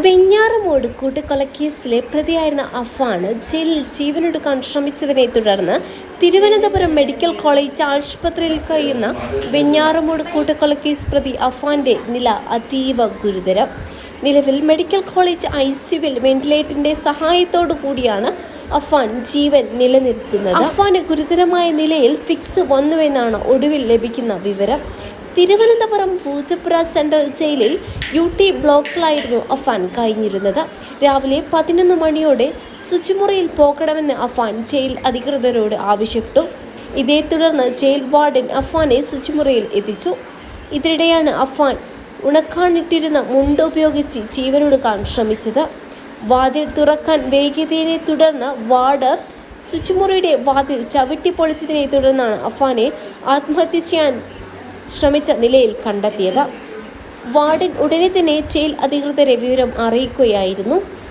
വെഞ്ഞാറമൂട് കൂട്ടക്കൊലക്കേസിലെ പ്രതിയായിരുന്ന അഫാണ് ജയിലിൽ ജീവനൊടുക്കാൻ ശ്രമിച്ചതിനെ തുടർന്ന് Thiruvananthapuram medical college ആശുപത്രിയിൽ കഴിയുന്ന വെഞ്ഞാറമൂട് കൂട്ടക്കൊലക്കേസ് പ്രതി അഫാന്റെ നില അതീവ ഗുരുതരം. നിലവിൽ മെഡിക്കൽ കോളേജ് ഐ സിയുവിൽ വെന്റിലേറ്ററിന്റെ സഹായത്തോടു കൂടിയാണ് അഫാൻ ജീവൻ നിലനിർത്തുന്നത്. അഫാന് ഗുരുതരമായ നിലയിൽ ഫിക്സ് വന്നുവെന്നാണ് ഒടുവിൽ ലഭിക്കുന്ന വിവരം. തിരുവനന്തപുരം പൂജപ്പുര സെൻട്രൽ ജയിലിൽ യു ടി ബ്ലോക്കിലായിരുന്നു അഫാൻ കഴിഞ്ഞിരുന്നത്. രാവിലെ പതിനൊന്ന് മണിയോടെ ശുചിമുറിയിൽ പോകണമെന്ന് അഫാൻ ജയിൽ അധികൃതരോട് ആവശ്യപ്പെട്ടു. ഇതേ തുടർന്ന് ജയിൽ വാർഡൻ അഫാനെ ശുചിമുറിയിൽ എത്തിച്ചു. ഇതിനിടെയാണ് അഫാൻ ഉണക്കാനിട്ടിരുന്ന മുണ്ട് ഉപയോഗിച്ച് ജീവനൊടുക്കാൻ ശ്രമിച്ചത്. വാതിൽ തുറക്കാൻ വൈകിയതിനെ തുടർന്ന് വാർഡർ ശുചിമുറിയുടെ വാതിൽ ചവിട്ടി പൊളിച്ചതിനെ തുടർന്നാണ് അഫാനെ ആത്മഹത്യ ചെയ്യാൻ ശ്രമിച്ച നിലയിൽ കണ്ടെത്തിയത്. വാർഡൻ ഉടനെ തന്നെ ജയിൽ അധികൃതരെ വിവരം അറിയിക്കുകയായിരുന്നു.